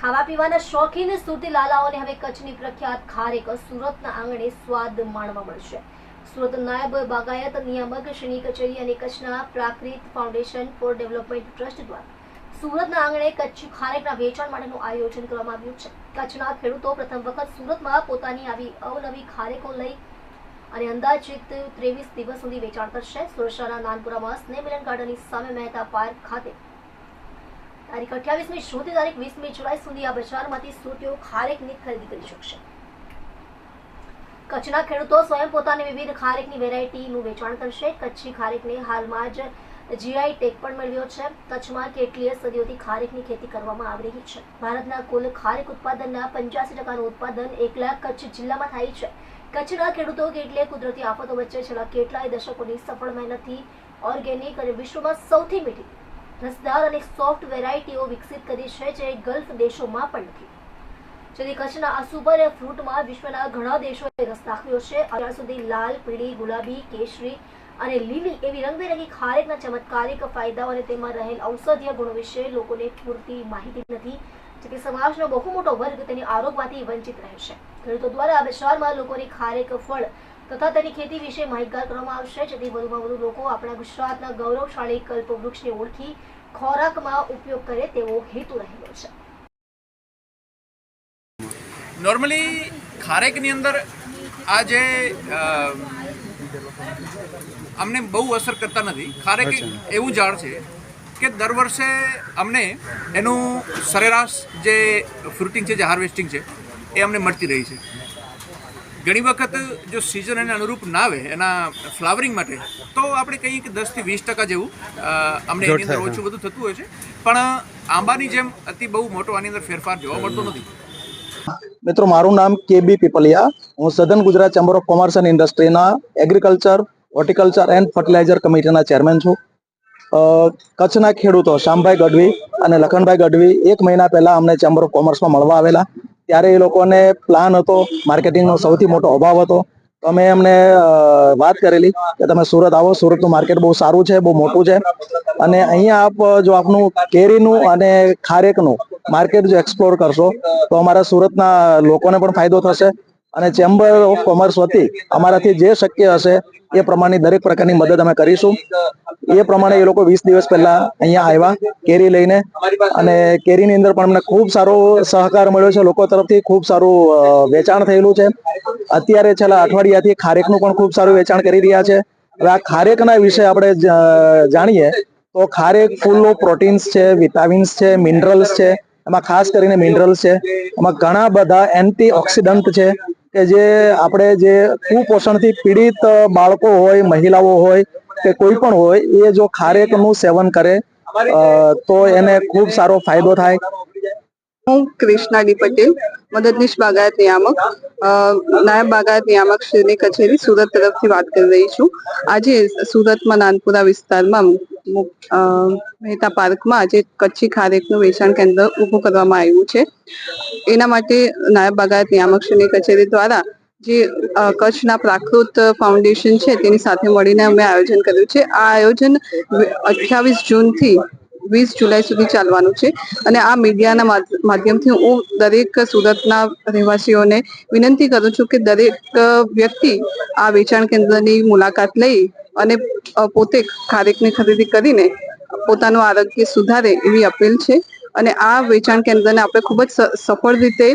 ખાવા પીવાના શોખીન સુરતી લાલાઓને હવે કચ્છની પ્રખ્યાત ખારેક સુરતના આંગણે સ્વાદ માણવા મળશે. સુરત નાયબ બાગાયત નિયામક શ્રીની કચેરી અને કચ્છના Prakrut foundation for development trust દ્વારા સુરતના આંગણે કચ્છ ખારેકના વેચાણ માટેનું આયોજન કરવામાં આવ્યું છે. કચ્છના ખેડૂતો પ્રથમ વખત સુરતમાં પોતાની આવી અવનવી ખારેકો લઈ અને અંદાજિત ત્રેવીસ દિવસ સુધી વેચાણ કરશે. સુરક્ષાના નાનપુરામાં સ્નેહ મિલન ગાર્ડનની સામે મહેતા પાર્ક ખાતે તારીખ અઠ્યાવીસમી જૂનથી તારીખ વીસમી જુલાઈ સુધી આ બજારમાંથી સુરતીઓ ખારેકની ખરીદી કરી શકશે. કચ્છના ખેડૂતો સ્વયં પોતાની વિવિધ ખારેકની વેરાયટીનું વેચાણ કરશે. કચ્છી ખારેકને હાલમાં જ જીઆઈ ટેક પણ મેળવ્યો છે. કચ્છમાં કેટલીય સદીઓથી ખારેકની ખેતી કરવામાં આવી રહી છે. ભારતના કુલ ખારેક ઉત્પાદનના પંચ્યાસી ટકાનું ઉત્પાદન એકલા કચ્છ જિલ્લામાં થાય છે. કચ્છના ખેડૂતો કેટલીય કુદરતી આફતો વચ્ચે છેલ્લા કેટલાય દશકોની સફળ મહેનતથી ઓર્ગેનિક અને વિશ્વમાં સૌથી મીઠી રસદાર અને સોફ્ટ વેરાયટીઓ વિકસિત કરી છે જે ગલ્ફ દેશોમાં પણ નથી. જેથી કચ્છના આ સુપર ફ્રૂટમાં વિશ્વના ઘણા દેશોએ રસ દાખવ્યો છે. અત્યાર સુધી લાલ, પીળી, ગુલાબી, કેશરી અને લીલી એવી રંગબેરંગી ખારેકના ચમત્કારિક ફાયદાઓ અને તેમાં રહેલ ઔષધીય ગુણો વિશે લોકોને પૂરતી માહિતી નથી. જેથી સમાજનો બહુ મોટો વર્ગ તેની આરોગવાથી વંચિત રહે છે. ખેડૂતો દ્વારા આ લોકોની ખારેક ફળ તથા તેની ખેતી વિશે માહિતગાર કરવામાં આવશે. જેથી વધુમાં વધુ લોકો આપણા ગુજરાતના ગૌરવશાળી કલ્પવૃક્ષને ઓળખી ખોરાકમાં ઉપયોગ કરે તેવો હેતુ રહેલો છે. નોર્મલી ખારેકની અંદર આ જે અમને બહુ અસર કરતા નથી. ખારેક એવું ઝાડ છે કે દર વર્ષે અમને એનું સરેરાશ જે ફ્રૂટિંગ છે જે હાર્વેસ્ટિંગ છે એ અમને મળતી રહી છે. ઘણી વખત જો સિઝન એને અનુરૂપ ના આવે એના ફ્લાવરિંગ માટે તો આપણે કહીએ કે દસથી વીસ ટકા જેવું અમને એની અંદર ઓછું બધું થતું હોય છે. પણ આંબાની જેમ અતિ બહુ મોટો આની અંદર ફેરફાર જોવા મળતો નથી. મિત્રો મારું નામ કેબી પીપલિયા. હું સધન Gujarat chamber of commerce and ઇન્ડસ્ટ્રીના agriculture horticulture and fertilizer કમિટીના ચેરમેન છું. કચ્છના ખેડૂતો શ્યામભાઈ ગઢવી અને લખનભાઈ ગઢવી એક મહિના પહેલા અમને ચેમ્બર ઓફ કોમર્સમાં મળવા આવેલા. ત્યારે એ લોકોને પ્લાન હતો માર્કેટિંગનો સૌથી મોટો અભાવ હતો. તો અમે એમને વાત કરેલી કે તમે સુરત આવો, સુરતનું માર્કેટ બહુ સારું છે, બહુ મોટું છે. અને અહીંયા આપ જો આપનું કેરીનું અને ખારેકનું માર્કેટ જો એક્સપ્લોર કરશો, તો અમારા સુરતના લોકોને પણ ફાયદો થશે. અને ચેમ્બર ઓફ કોમર્સ વતી અમારાથી જે શક્ય હશે એ પ્રમાણની દરેક પ્રકારની મદદ અમે કરીશું. એ પ્રમાણે એ લોકો વીસ દિવસ પહેલા અહીંયા આવ્યા, કેરી લઈને. અને કેરીની અંદર પણ અમને ખૂબ સારો સહકાર મળ્યો છે. લોકો તરફથી ખૂબ સારું વેચાણ થયેલું છે. અત્યારે છેલ્લા અઠવાડિયાથી ખારેકનું પણ ખૂબ સારું વેચાણ કરી રહ્યા છે. હવે આ ખારેકના વિશે આપણે જાણીએ તો ખારેક ફૂલનું પ્રોટીન્સ છે, વિટામિન્સ છે, મિનરલ્સ છે. એમાં ખાસ કરીને મિનરલ્સ છે. એમાં ઘણા બધા એન્ટી ઓક્સિડન્ટ છે. કે જે આપણે જે કુપોષણથી પીડિત બાળકો હોય, મહિલાઓ હોય કે કોઈ પણ હોય, એ જો ખારેકનું સેવન કરે તો એને ખૂબ સારો ફાયદો થાય. હું કૃષ્ણાડી પટેલ, મદદનીશ બાગાયત નિયામક નાયબ બાગાયત નિયામક શ્રીની કચેરી સુરત તરફથી વાત કરી રહી છું. આજે સુરતમાં નાનપુરા વિસ્તારમાં મહેતા પાર્કમાં આજે કચ્છી ખારેકનું વેચાણ કેન્દ્ર ઊભું કરવામાં આવ્યું છે. એના માટે નાયબ બાગાયત નિયામકશ્રીની કચેરી દ્વારા જે કચ્છના પ્રાકૃત ફાઉન્ડેશન છે તેની સાથે મળીને અમે આયોજન કર્યું છે. આ આયોજન અઠ્યાવીસ જૂનથી વીસ જુલાઈ સુધી ચાલવાનું છે અને આ મીડિયાના માધ- માધ્યમથી હું દરેક સુરતના રહેવાસીઓને વિનંતી કરું છું કે દરેક વ્યક્તિ આ વેચાણ કેન્દ્રની મુલાકાત લઈ અને પોતે ખારેકની ખરીદી કરીને પોતાનું આરોગ્ય સુધારે એવી અપીલ છે. અને આ વેચાણ કેન્દ્રને આપણે ખૂબ જ સફળ રીતે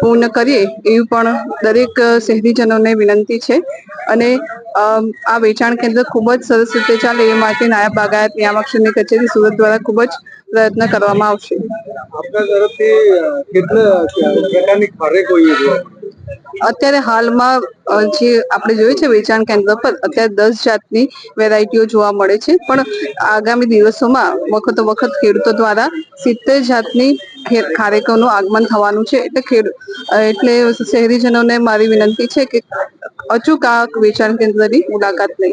પૂર્ણ કરીએ એવી પણ દરેક શહેરીજનોને વિનંતી છે. અને આ વેચાણ કેન્દ્ર ખૂબ જ સરસ રીતે ચાલે એ માટે નાયબ બાગાયત નિયામકશ્રીની કચેરી સુરત દ્વારા ખૂબ જ પ્રયત્ન કરવામાં આવશે. આપણા તરફથી કેટલા પ્રકારની ખારેક હોય છે અત્યારે હાલમાં જે આપણે જોયું છે વેચાણ કેન્દ્ર પર, અત્યારે દસ જાતની વેરાયટીઓ જોવા મળે છે. પણ આગામી દિવસોમાં વખતો વખત ખેડૂતો દ્વારા સિત્તેર જાતની ખારેકોનું આગમન થવાનું છે. એટલે ખેડ એટલે શહેરીજનોને મારી વિનંતી છે કે અચૂક આ વેચાણ કેન્દ્રની મુલાકાત લઈ